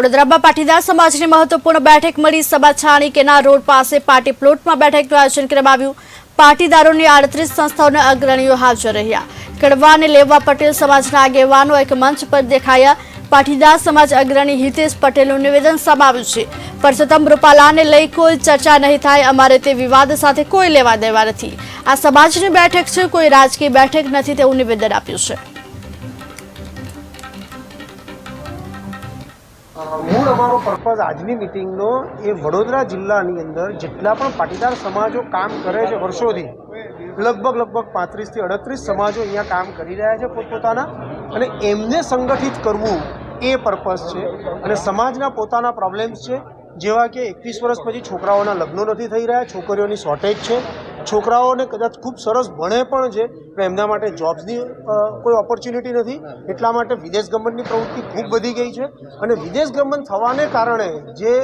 વડોદરામાં પાટીદાર સમાજની મહત્વપૂર્ણ બેઠક મળી. સભા છાણી કેના રોડ પાસે પાર્ટી પ્લોટમાં બેઠકનું આયોજન કરવામાં આવ્યું. પાટીદારોની આડત્રીસ સંસ્થાઓના અગ્રણીઓ હાજર રહ્યા. કડવા અને લેવા પટેલ સમાજના આગેવાનો એક મંચ પર દેખાયા. પાટીદાર સમાજ અગ્રણી હિતેશ પટેલનું નિવેદન સમાવ્યું છે. પરસોત્તમ રૂપાલાને લઈ કોઈ ચર્ચા નહીં થાય, અમારે તે વિવાદ સાથે કોઈ લેવા દેવા નથી. આ સમાજની બેઠક છે, કોઈ રાજકીય બેઠક નથી તેવું નિવેદન આપ્યું છે. મૂળ અમારો પર્પઝ આજની મિટિંગનો એ વડોદરા જિલ્લાની અંદર જેટલા પણ પાટીદાર સમાજો કામ કરે છે વર્ષોથી, લગભગ લગભગ પાંત્રીસથી અડત્રીસ સમાજો અહીંયા કામ કરી રહ્યા છે પોતપોતાના અને એમને સંગઠિત કરવું એ પર્પઝ છે. અને સમાજના પોતાના પ્રોબ્લેમ્સ છે. જેવા કે એકવીસ વર્ષ પછી છોકરાઓના લગ્નો નથી થઈ રહ્યા, છોકરીઓની શોર્ટેજ છે. છોકરાઓને કદાચ ખૂબ સરસ ભણે પણ છે, પણ એમના માટે જોબ્સની કોઈ ઓપોર્ચ્યુનિટી નથી. એટલા માટે વિદેશ ગમનની પ્રવૃત્તિ ખૂબ વધી ગઈ છે. અને વિદેશ ગમન થવાને કારણે જે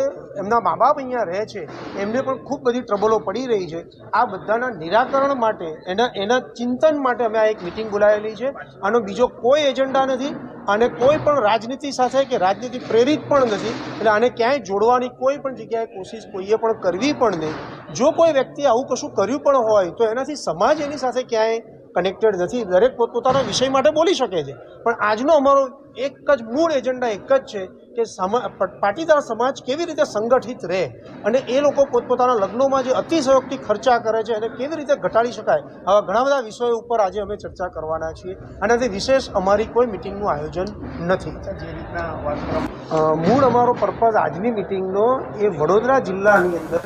એમના મા બાપ અહીંયા રહે છે, એમને પણ ખૂબ બધી ટ્રબલો પડી રહી છે. આ બધાના નિરાકરણ માટે, એના એના ચિંતન માટે અમે આ એક મિટિંગ બોલાવેલી છે. આનો બીજો કોઈ એજન્ડા નથી અને કોઈ પણ રાજનીતિ સાથે કે રાજનીતિ પ્રેરિત પણ નથી. એટલે આને ક્યાંય જોડવાની કોઈ પણ જગ્યાએ કોશિશ કોઈએ પણ કરવી પણ નહીં. જો કોઈ વ્યક્તિ આવું કશું કર્યું પણ હોય તો એનાથી સમાજ એની સાથે ક્યાંય કનેક્ટેડ નથી. દરેક પોતપોતાના વિષય માટે બોલી શકે છે. પણ આજનો અમારો એક જ મૂળ એજન્ડા એક જ છે કે પાટીદાર સમાજ કેવી રીતે સંગઠિત રહે અને એ લોકો પોતપોતાના લગ્નોમાં જે અતિશયોક્તિ ખર્ચા કરે છે એને કેવી રીતે ઘટાડી શકાય આવા ઘણા બધા વિષયો ઉપર આજે અમે ચર્ચા કરવાના છીએ. આનાથી વિશેષ અમારી કોઈ મિટિંગનું આયોજન નથી. અ, મૂળ અમારો પર્પઝ આજની મિટિંગનો એ વડોદરા જિલ્લાની અંદર